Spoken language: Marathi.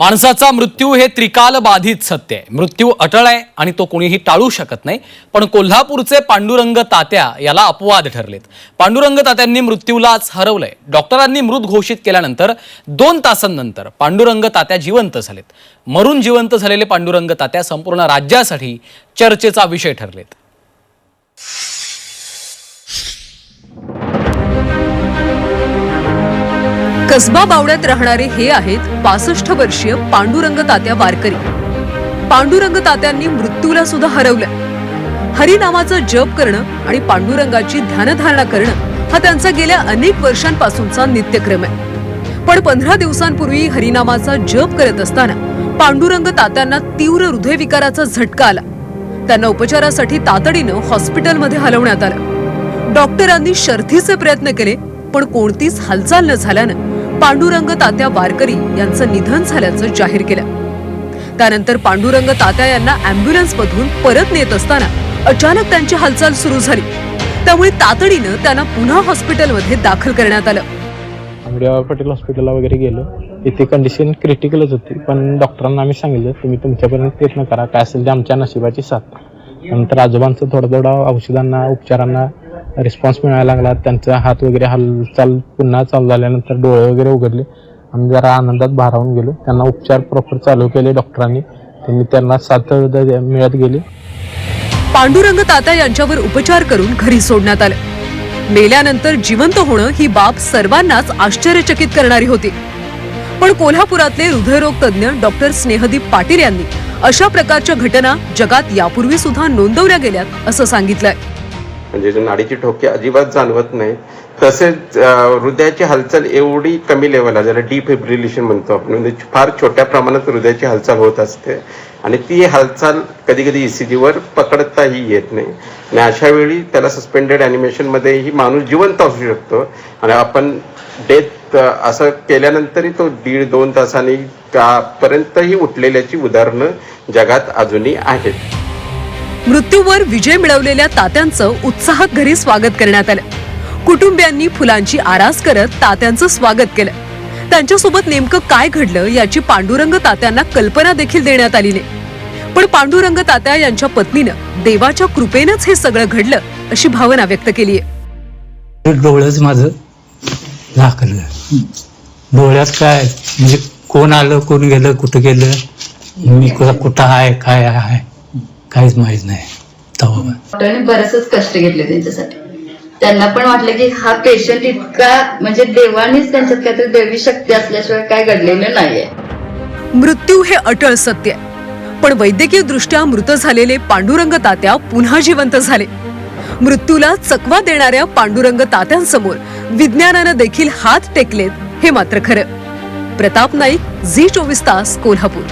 माणसाचा मृत्यू हे त्रिकाल बाधित सत्य आहे. मृत्यू अटळ आहे आणि तो कोणीही टाळू शकत नाही. पण कोल्हापूरचे पांडुरंग तात्या याला अपवाद ठरलेत. पांडुरंग तात्यांनी मृत्यूलाच हरवलंय. डॉक्टरांनी मृत घोषित केल्यानंतर दोन तासांनंतर पांडुरंग तात्या जिवंत झालेत. मरून जिवंत झालेले पांडुरंग तात्या संपूर्ण राज्यासाठी चर्चेचा विषय ठरलेत. कसबा बावड्यात राहणारे हे आहेत पासष्ट वर्षीय पांडुरंग तात्या वारकरी. पांडुरंग तात्यांनी मृत्यूला सुद्धा हरवलं. हरिनामाचा जप करणं आणि पांडुरंगाची ध्यानधारणा करणं हा त्यांचा गेल्या अनेक वर्षांपासूनचा नित्यक्रम आहे. पण पंधरा दिवसांपूर्वी हरिनामाचा जप करत असताना पांडुरंग तात्यांना तीव्र हृदयविकाराचा झटका आला. त्यांना उपचारासाठी तातडीनं हॉस्पिटलमध्ये हलवण्यात आलं. डॉक्टरांनी शर्थीचे प्रयत्न केले पण कोणतीच हालचाल न झाल्यानं पांडुरंग तात्या वारकरी यांचं निधन झाल्याचं जाहीर केलं. त्यानंतर पांडुरंग तात्या यांना अँब्युलन्स मधून परत नेत असताना अचानक त्यांची हालचाल सुरू झाली. त्यामुळे तातडीनं त्यांना पुन्हा हॉस्पिटलमध्ये दाखल करण्यात आलं. आंबेडकर पटेल हॉस्पिटलला वगैरे गेलो. तिथे कंडिशन क्रिटिकलच होती. पण डॉक्टरांना आम्ही सांगितलं तुम्ही तुमच्यापर्यंत प्रयत्न करा. काय असेल ते आमच्या नशिबाची साथ. नंतर आजोबांचं थोडं थोडं औषधांना उपचारांना रिस्पॉन्स मिळायला लागला. त्यांचा हात वगैरे हालचाल पुन्हा चालू झाल्यानंतर डोळे वगैरे उघडले. आम्ही जरा आनंदात भारावून गेलो. त्यांना उपचार प्रॉपर चालू केले डॉक्टरांनी. त्यांनी त्यांना साथ मिळत गेली. पांडुरंग तात्या यांच्यावर उपचार करून घरी सोडण्यात आले. मेल्यानंतर जिवंत होणं ही बाब सर्वांनाच आश्चर्यचकित करणारी होती. पण कोल्हापुरातले हृदयरोग तज्ज्ञ डॉक्टर स्नेहदीप पाटील यांनी अशा प्रकारच्या घटना जगात यापूर्वी सुद्धा नोंदवल्या गेल्यात असं सांगितलंय. म्हणजे नाडीची ठोके अजिबात जाणवत नाही. तसेच हृदयाची हालचाल एवढी कमी लेवलला ज्याला डिफिब्रिलेशन म्हणतो आपण. म्हणजे फार छोट्या प्रमाणात हृदयाची हालचाल होत असते. आणि ती हालचाल कधी कधी ईसीजीवर पकडताही येत नाही. आणि अशा वेळी त्याला सस्पेंडेड ॲनिमेशनमध्येही माणूस जिवंत असू शकतो. आणि आपण डेथ असं केल्यानंतरही तो दीड दोन तासांनी त्यापर्यंतही उठलेल्याची उदाहरणं जगात अजूनही आहेत. मृत्यूवर विजय मिळवलेल्या तात्यांचं उत्साहात घरी स्वागत करण्यात आलं. कुटुंबियांनी फुलांची आरास करत तात्यांचं स्वागत केलं. त्यांच्यासोबत नेमकं काय घडलं याची पांडुरंग तात्यांना कल्पना देखील देण्यात आली नाही. पण पांडुरंग तात्या यांच्या पत्नीनं देवाच्या कृपेनंच हे सगळं घडलं अशी भावना व्यक्त केली आहे. डोळंच माझं झाकलं. डोळ्यात काय? म्हणजे कोण आलं कोण गेलं कुठं गेलं? मी कुठं कुठं आहे काय आहे? काहीच माहीत नाही. तेव्हा डॉक्टरांनी बरेचच कष्ट घेतले त्यांच्यासाठी. त्यांना पण वाटलं की हा पेशंट इतका म्हणजे देवानेच त्यांच्यात काहीतरी देवी शक्ती असल्याशिवाय काय घडलेलं नाहीये. मृत्यू हे अटळ सत्य आहे. पण वैद्यकीय दृष्ट्या मृत झालेले पांडुरंग तात्या पुन्हा जिवंत झाले. मृत्यूला चकवा देणाऱ्या पांडुरंग तात्यांसमोर विज्ञानानं देखील हात टेकलेत हे मात्र खरं. प्रताप नाईक झी चोवीस तास कोल्हापूर.